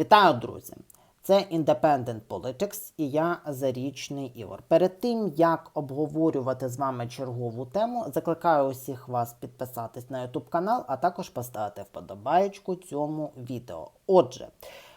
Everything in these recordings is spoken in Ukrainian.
Вітаю, друзі! Це Independent Politics і я Зарічний Ігор. Перед тим як обговорювати з вами чергову тему, закликаю усіх вас підписатись на YouTube канал, а також поставити вподобаєчку цьому відео. Отже,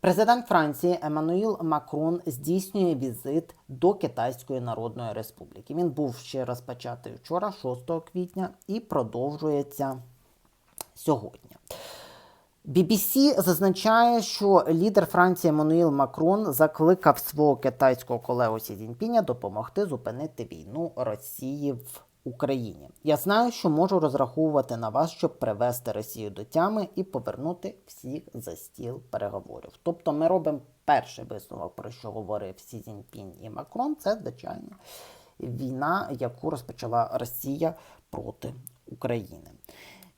президент Франції Еммануїл Макрон здійснює візит до Китайської Народної Республіки. Він був ще розпочатий вчора, 6 квітня, і продовжується сьогодні. BBC зазначає, що лідер Франції Еммануїл Макрон закликав свого китайського колегу Сі Цзіньпіня допомогти зупинити війну Росії в Україні. Я знаю, що можу розраховувати на вас, щоб привести Росію до тями і повернути всіх за стіл переговорів. Тобто, ми робимо перший висновок, про що говорив Сі Цзіньпінь і Макрон. Це звичайно війна, яку розпочала Росія проти України.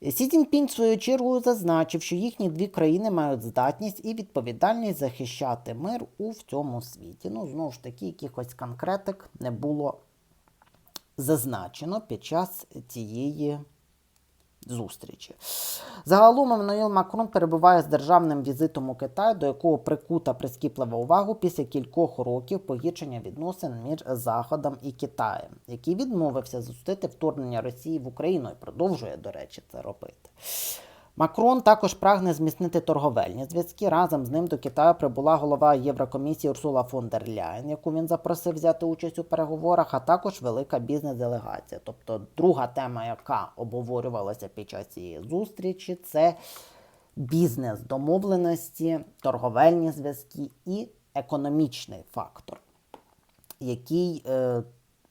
Сі Цзіньпінь, в свою чергу, зазначив, що їхні дві країни мають здатність і відповідальність захищати мир у всьому світі. Ну, знову ж таки, якихось конкретик не було зазначено під час цієї зустрічі. Загалом Еммануїл Макрон перебуває з державним візитом у Китай, до якого прикута прискіплива увагу після кількох років погіршення відносин між Заходом і Китаєм, який відмовився зустріти вторгнення Росії в Україну і продовжує, до речі, це робити. Макрон також прагне зміцнити торговельні зв'язки. Разом з ним до Китаю прибула голова Єврокомісії Урсула фон дер Ляєн, яку він запросив взяти участь у переговорах, а також велика бізнес-делегація. Тобто, друга тема, яка обговорювалася під час цієї зустрічі, це бізнес домовленості, торговельні зв'язки і економічний фактор, який е,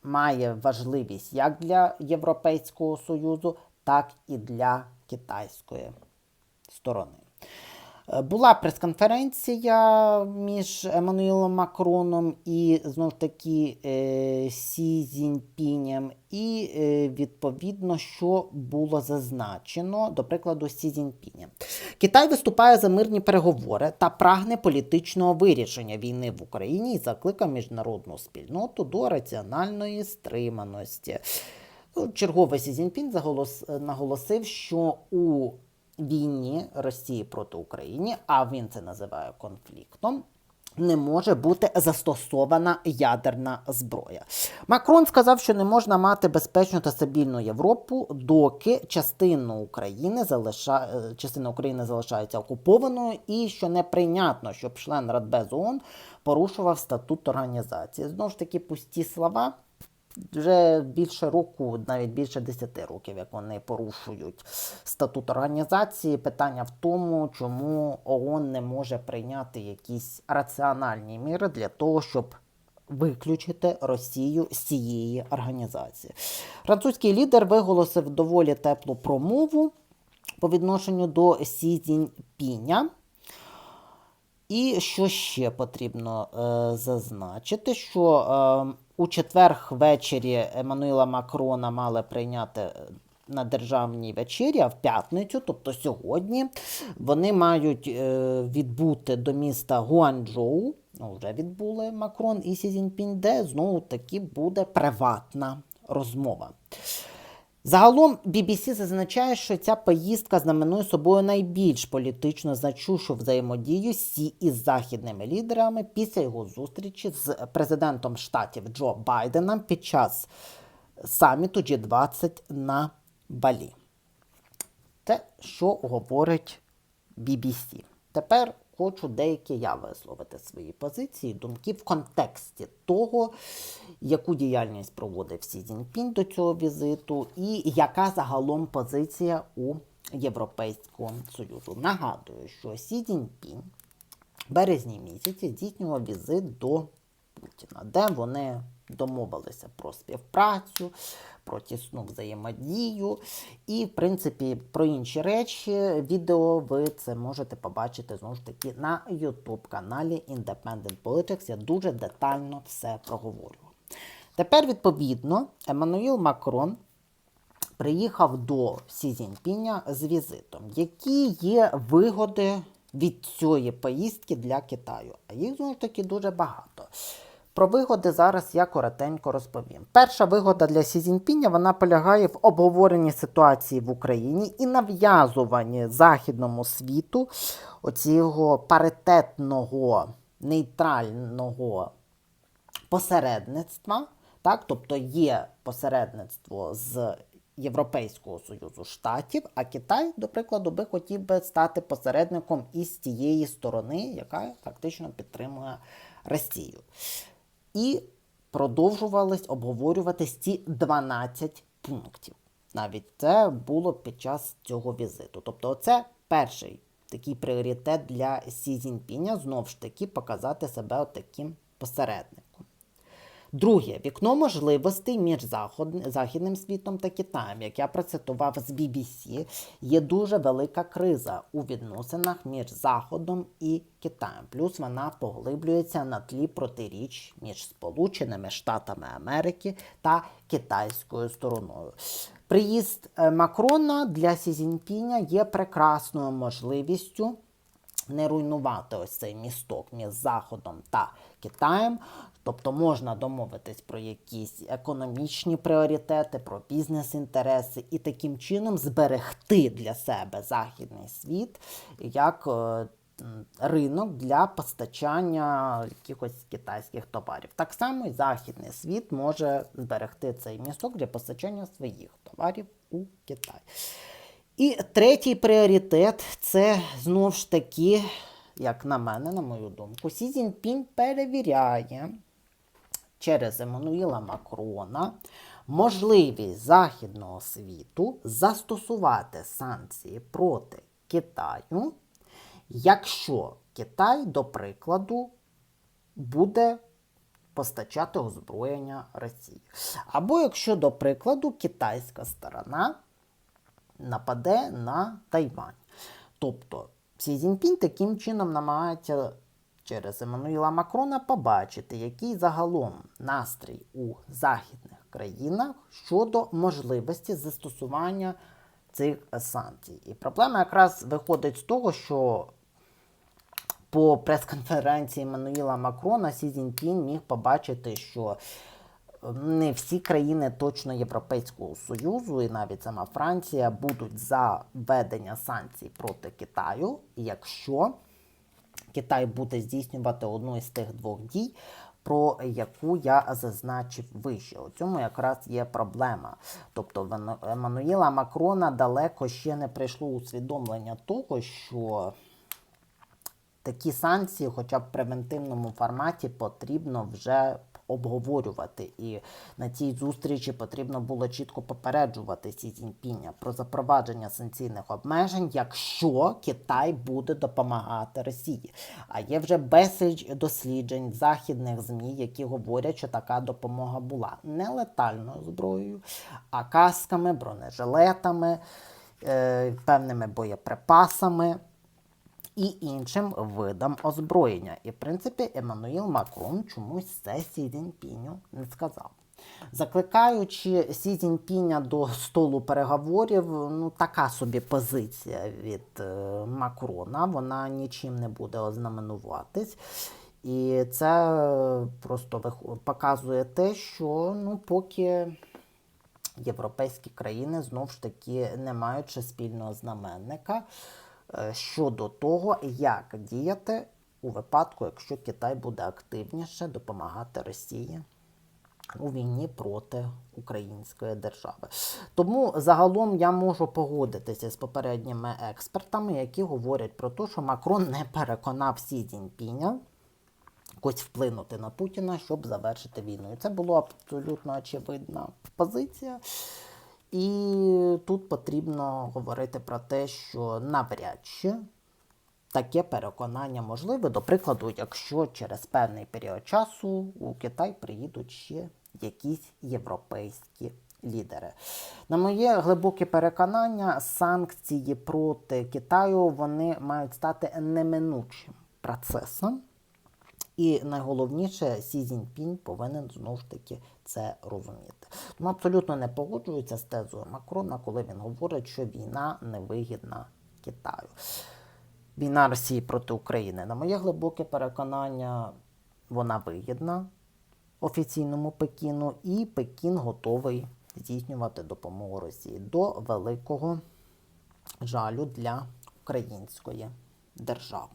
має важливість як для Європейського Союзу, так і для китайської сторони. Е, Була прес-конференція між Еммануїлом Макроном і знов таки е, Сі Цзіньпінем, і е, відповідно, що було зазначено, до прикладу, Сі Цзіньпіня. Китай виступає за мирні переговори та прагне політичного вирішення війни в Україні і закликав міжнародну спільноту до раціональної стриманості. Ну, Черговий Сі заголос, наголосив, що у війні Росії проти України, а він це називає конфліктом. Не може бути застосована ядерна зброя. Макрон сказав, що не можна мати безпечну та стабільну Європу, доки частина України залиша... е, частина України залишається окупованою, і що неприйнятно, щоб член Радбез ООН порушував статут організації. Знову ж таки, пусті слова. Вже більше року, навіть більше 10 років, як вони порушують статут організації. Питання в тому, чому ООН не може прийняти якісь раціональні міри для того, щоб виключити Росію з цієї організації. Французький лідер виголосив доволі теплу промову по відношенню до Сі Цзіньпіня. І що ще потрібно е, зазначити, що е, у четвер ввечері Еммануїла Макрона мали прийняти е, на державній вечері, а в п'ятницю, тобто сьогодні, вони мають е, відбути до міста Гуанчжоу, ну, вже відбули Макрон і Сі Цзіньпінь, де знову таки буде приватна розмова. Загалом BBC зазначає, що ця поїздка знаменує собою найбільш політично значущу взаємодію Сі із західними лідерами після його зустрічі з президентом штатів Джо Байденом під час саміту G20 на Балі. Те, що говорить BBC. Тепер хочу деякі я висловити свої позиції, думки в контексті того, яку діяльність проводив Сі Цзіньпінь до цього візиту, і яка загалом позиція у Європейського Союзу. Нагадую, що Сі Цзіньпінь в березні місяці здійснював візит до Путіна, де вони домовилися про співпрацю, про тісну взаємодію. І, в принципі, про інші речі відео ви це можете побачити знову ж таки на YouTube каналі Independent Politics. Я дуже детально все проговорював. Тепер, відповідно, Еммануїл Макрон приїхав до Сі Цзіньпіня з візитом. Які є вигоди від цієї поїздки для Китаю? А їх знову ж таки дуже багато. Про вигоди зараз я коротенько розповім. Перша вигода для Сі Цзіньпіня, вона полягає в обговоренні ситуації в Україні і нав'язуванні західному світу оцього паритетного нейтрального посередництва. Так? Тобто є посередництво з Європейського Союзу Штатів, а Китай, до прикладу, би хотів би стати посередником із тієї сторони, яка фактично підтримує Росію. І продовжувались обговорюватись ці 12 пунктів. Навіть це було під час цього візиту. Тобто, це перший такий пріоритет для Сі Цзіньпіня, знову ж таки, показати себе таким посередником. Друге, вікно можливостей між західним світом та Китаєм, як я процитував з BBC, є дуже велика криза у відносинах між Заходом і Китаєм. Плюс вона поглиблюється на тлі протиріч між Сполученими Штатами Америки та китайською стороною. Приїзд е, Макрона для Сі Цзіньпіня є прекрасною можливістю не руйнувати ось цей місток між Заходом та Китаєм. Тобто можна домовитись про якісь економічні пріоритети, про бізнес-інтереси і таким чином зберегти для себе західний світ як е, ринок для постачання якихось китайських товарів. Так само і західний світ може зберегти цей місток для постачання своїх товарів у Китай. І третій пріоритет це знов ж таки, як на мене, на мою думку, Сі Цзіньпінь перевіряє через Еммануїла Макрона можливість Західного світу застосувати санкції проти Китаю, якщо Китай, до прикладу, буде постачати озброєння Росії. Або якщо, до прикладу, китайська сторона нападе на Тайвань. Тобто Сі Цзіньпінь таким чином намагається через Еммануїла Макрона побачити, який загалом настрій у західних країнах щодо можливості застосування цих санкцій. І проблема якраз виходить з того, що по прес-конференції Мануїла Макрона Сі Цзіньпінь міг побачити, що не всі країни точно Європейського Союзу, і навіть сама Франція, будуть за введення санкцій проти Китаю, якщо Китай буде здійснювати одну із тих двох дій, про яку я зазначив вище. У цьому якраз є проблема. Тобто Еммануїла Макрона далеко ще не прийшло усвідомлення того, що такі санкції, хоча б в превентивному форматі, потрібно вже обговорювати. І на цій зустрічі потрібно було чітко попереджувати Сі Цзіньпіня про запровадження санкційних обмежень, якщо Китай буде допомагати Росії. А є вже безліч досліджень західних ЗМІ, які говорять, що така допомога була не летальною зброєю, а касками, бронежилетами, е, певними боєприпасами і іншим видам озброєння. І, в принципі, Еммануїл Макрон чомусь це Сі Цзіньпіню не сказав. Закликаючи Сі Цзіньпіня до столу переговорів, ну така собі позиція від е, Макрона, вона нічим не буде ознаменуватись. І це е, просто показує те, що ну, поки європейські країни знов ж таки не маючи спільного знаменника щодо того, як діяти у випадку, якщо Китай буде активніше допомагати Росії у війні проти української держави. Тому загалом я можу погодитися з попередніми експертами, які говорять про те, що Макрон не переконав Сі Цзіньпіня якось вплинути на Путіна, щоб завершити війну. І це була абсолютно очевидна позиція. І тут потрібно говорити про те, що навряд чи таке переконання можливе. До прикладу, якщо через певний період часу у Китай приїдуть ще якісь європейські лідери. На моє глибоке переконання, санкції проти Китаю вони мають стати неминучим процесом. І найголовніше, Сі Цзіньпінь повинен знову ж таки це розуміти. Тому абсолютно не погоджується з тезою Макрона, коли він говорить, що війна невигідна Китаю. Війна Росії проти України. На моє глибоке переконання, вона вигідна офіційному Пекіну, і Пекін готовий здійснювати допомогу Росії до великого жалю для української держави.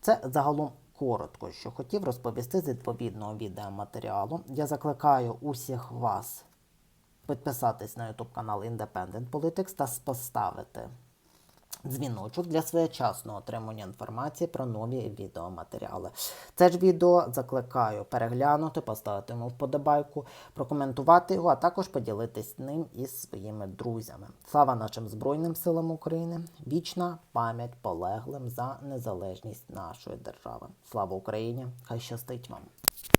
Це загалом коротко, що хотів розповісти з відповідного відеоматеріалу. Я закликаю усіх вас підписатись на YouTube канал Independent Politics та поставити дзвіночок для своєчасного отримання інформації про нові відеоматеріали. Це ж відео закликаю переглянути, поставити йому вподобайку, прокоментувати його, а також поділитись ним із своїми друзями. Слава нашим Збройним силам України! Вічна пам'ять полеглим за незалежність нашої держави. Слава Україні! Хай щастить вам!